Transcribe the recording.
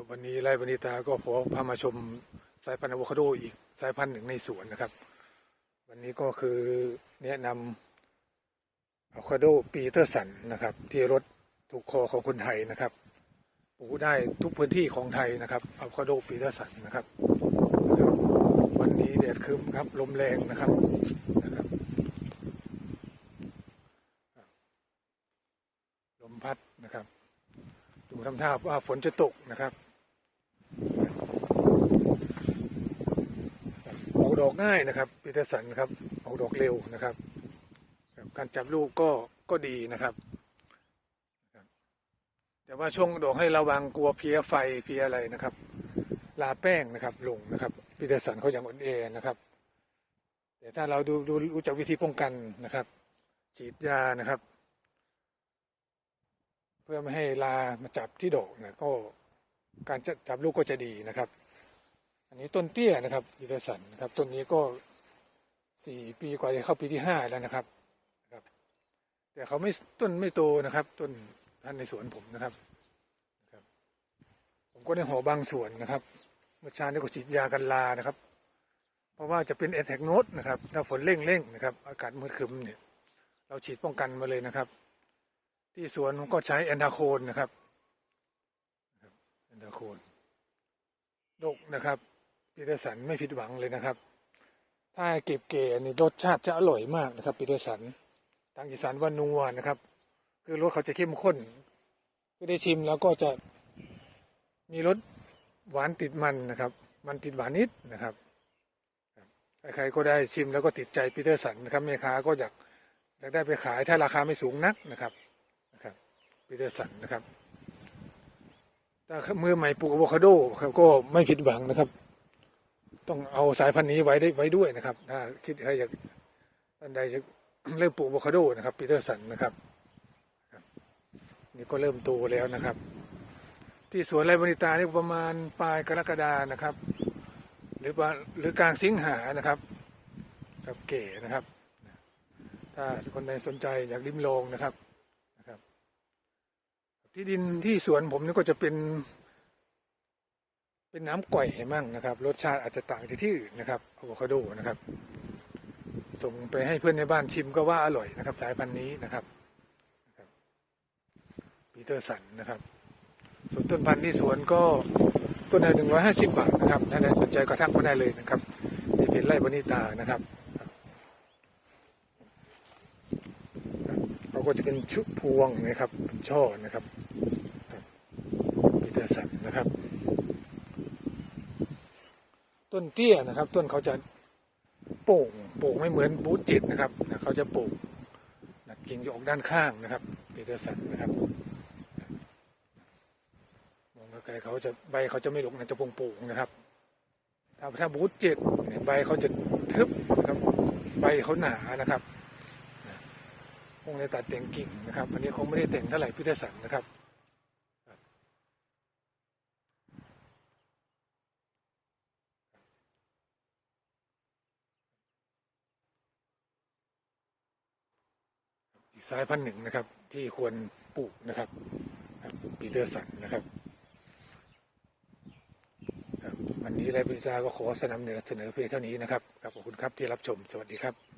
ครับวันนี้ไร่บริตาก็ขอพามาชมสายพันธุ์อะโวคาโดอีกสายพันธุ์หนึ่งในสวนนะครับ วันนี้ก็คือแนะนำอะโวคาโดปีเตอร์สันนะครับ ที่รถถูกคอของคนไทยนะครับปลูกได้ทุกพื้นที่ของไทยนะครับอะโวคาโดปีเตอร์สันนะครับ วันนี้แดดครึ้มครับลมแรงนะครับนะครับ ลมพัดนะครับดูทำท่าว่าฝนจะตกนะครับออก ดอกง่ายนะครับปีเตอร์สันครับออกดอกเร็วนะครับ การจับลูกก็ก็ดีนะครับ แต่ว่าช่วงดอกให้ระวังกลัวเพี้ยไฟเพี้ยอะไรนะครับ ลาแป้งนะครับลงนะครับปีเตอร์สันเขาอย่างอ่อนแอนะครับ แต่ถ้าเราดูดูรู้จักวิธีป้องกันนะครับ ฉีดยานะครับ เพื่อไม่ให้ลามาจับที่ดอกนะก็การจับลูกก็จะดีนะครับ อันนี้ต้นเตี้ยนะครับยูเทสันนะครับต้นนี้ก็สี่ปีกว่าจะเข้าปีที่ห้าแล้วนะครับนะครับ แต่เขาไม่ต้นไม่โตนะครับ ต้นพันในสวนผมนะครับนะครับ ผมก็ได้ห่อบางส่วนนะครับเมื่อเช้านี้ก็ฉีดยากันลานะครับ เพราะว่าจะเป็นแอทแทกโนดนะครับถ้าฝนเร่งเร่งนะครับ อากาศมืดครึ้มเนี่ย เราฉีดป้องกันมาเลยนะครับ ที่สวนก็ใช้แอนดาโคนนะครับนะครับแอนดาโคนดกนะครับ ปีเตอร์สันไม่ผิดหวังเลยนะครับ ถ้าเก็บเก๋นี่รสชาติจะอร่อยมากนะครับปีเตอร์สันทางอีสานว่านัวนะครับ คือรสเขาจะเข้มข้นคือได้ชิมแล้วก็จะมีรสหวานติดมันนะครับ มันติดหวานนิดนะครับครับใครๆก็ได้ชิมแล้วก็ติดใจปีเตอร์สันนะครับแม่ค้าก็อยากอยากได้ไปขายถ้าราคาไม่สูงนักนะครับนะครับปีเตอร์สันนะครับถ้ามือใหม่ปลูกอะโวคาโดครับก็ไม่ผิดหวังนะครับ ต้องเอาสายพันธุ์นี้ไว้ได้ไว้ด้วยนะครับ ถ้าคิดใครอยากท่านใดจะเริ่มปลูกอะโวคาโดนะครับปีเตอร์สันนะครับ นี่ก็เริ่มโตแล้วนะครับ ที่สวนไรบริตานี่ประมาณปลายกรกฎานะครับ หรือว่าหรือกลางสิงหานะครับครับเก๋นะครับ ถ้าคนใดสนใจอยากริมลองนะครับที่ดินที่สวนผมนี่ก็จะเป็น เป็นน้ำก่อยมั่งนะครับ รสชาติอาจจะต่างจากที่อื่นนะครับอะโวคาโดนะครับ ส่งไปให้เพื่อนในบ้านชิมก็ว่าอร่อยนะครับ สายพันธุ์นี้นะครับปีเตอร์สันนะครับส่วนต้นพันธุ์ที่สวนก็ต้นละหนึ่งร้อยห้าสิบบาทนะครับถ้าใดสนใจก็ทักมาได้เลยนะครับที่เพจไร่บนิตานะครับเขาก็จะเป็นชุดพวงนะครับช่อนะครับครับปีเตอร์สันนะครับ ต้นเตี้ยนะครับ ต้นเขาจะโป่งโป่งไม่เหมือนบูธจิตนะครับเขาจะโป่งกิ่งจะออกด้านข้างนะครับปีเตอร์สันนะครับมองไกลๆเขาจะใบเขาจะไม่หลกนะจะโป่งๆนะครับ ถ้าถ้าบูธจิตเนี่ยใบเขาจะทึบนะครับใบเขาหนานะครับคงได้ตัดแต่งกิ่งนะครับ อันนี้คงไม่ได้แต่งเท่าไหร่พิเทสันนะครับ อีกสายพันธุ์หนึ่งนะครับ ที่ควรปลูกนะครับปีเตอร์สันนะครับวันนี้ไรพิจาก็ขอสนำเสนอเสนอเพียงเท่านี้นะครับขอบคุณครับที่รับชมสวัสดีครับ